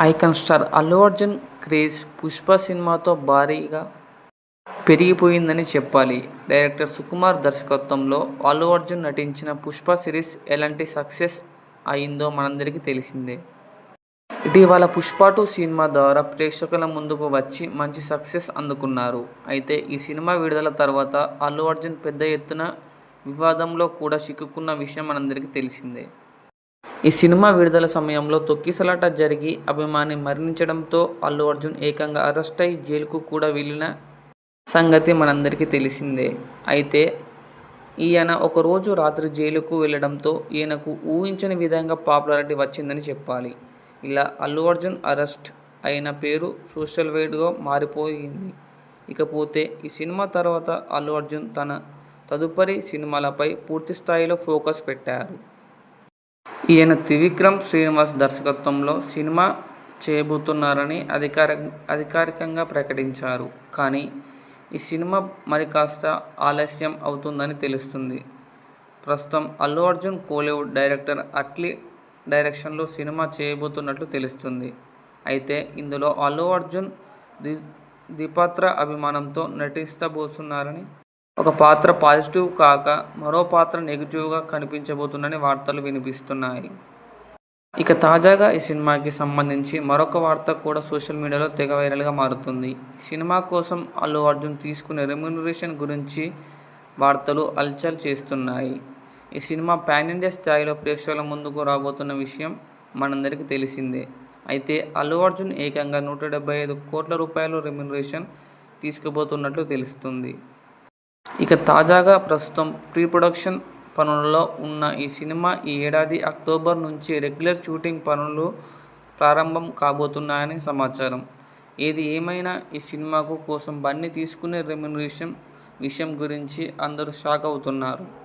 Icon star Allu Arjun craze Pushpa సినిమాతో భారీగా పెరిగిపోయిందని చెప్పాలి. డైరెక్టర్ సుకుమార్ దర్శకత్వంలో అల్లు అర్జున్ నటించిన పుష్ప సిరీస్ ఎలాంటి సక్సెస్ అయిందో మనందరికీ తెలిసిందే. ఇటీవల పుష్ప టూ సినిమా ద్వారా ప్రేక్షకుల ముందుకు వచ్చి మంచి సక్సెస్ అందుకున్నారు. అయితే ఈ సినిమా విడుదల తర్వాత అల్లు అర్జున్ పెద్ద ఎత్తున వివాదంలో కూడా చిక్కుకున్న విషయం మనందరికీ తెలిసిందే. ఈ సినిమా విడుదల సమయంలో తొక్కిసలాట జరిగి అభిమాని మరణించడంతో అల్లు అర్జున్ ఏకంగా అరెస్ట్ అయి జైలుకు కూడా వెళ్ళిన సంగతి మనందరికీ తెలిసిందే. అయితే ఈయన ఒకరోజు రాత్రి జైలుకు వెళ్ళడంతో ఈయనకు ఊహించని విధంగా పాపులారిటీ వచ్చిందని చెప్పాలి. ఇలా అల్లు అర్జున్ అరెస్ట్ అయిన పేరు సోషల్ వేడ్గా మారిపోయింది. ఇకపోతే ఈ సినిమా తర్వాత అల్లు అర్జున్ తన తదుపరి సినిమాలపై పూర్తి స్థాయిలో ఫోకస్ పెట్టారు. ఈయన త్రివిక్రమ్ శ్రీనివాస్ దర్శకత్వంలో సినిమా చేయబోతున్నారని అధికార అధికారికంగా ప్రకటించారు. కానీ ఈ సినిమా మరి కాస్త ఆలస్యం అవుతుందని తెలుస్తుంది. ప్రస్తుతం అల్లు అర్జున్ కోలీవుడ్ డైరెక్టర్ అట్లీ డైరెక్షన్లో సినిమా చేయబోతున్నట్లు తెలుస్తుంది. అయితే ఇందులో అల్లు అర్జున్ ది ద్విపాత్ర అభిమానంతో నటిస్తబోతున్నారని ఒక పాత్ర పాజిటివ్ కాక మరో పాత్ర నెగిటివ్గా కనిపించబోతుందని వార్తలు వినిపిస్తున్నాయి. ఇక తాజాగా ఈ సినిమాకి సంబంధించి మరొక వార్త కూడా సోషల్ మీడియాలో తెగ వైరల్గా మారుతుంది. సినిమా కోసం అల్లు అర్జున్ తీసుకునే రెమ్యునరేషన్ గురించి వార్తలు అల్చల్ చేస్తున్నాయి. ఈ సినిమా పాన్ ఇండియా స్థాయిలో ప్రేక్షకుల ముందుకు రాబోతున్న విషయం మనందరికీ తెలిసిందే. అయితే అల్లు అర్జున్ ఏకంగా నూట డెబ్బై ఐదు కోట్ల రూపాయలు రెమ్యునరేషన్ తీసుకుపోతున్నట్లు తెలుస్తుంది. ఇక తాజాగా ప్రస్తుతం ప్రీ ప్రొడక్షన్ పనుల్లో ఉన్న ఈ సినిమా ఈ ఏడాది అక్టోబర్ నుంచి రెగ్యులర్ షూటింగ్ పనులు ప్రారంభం కాబోతున్నాయని సమాచారం. ఏది ఏమైనా ఈ సినిమాకు కోసం బన్నీ తీసుకునే రెమ్యునరేషన్ విషయం గురించి అందరూ షాక్ అవుతున్నారు.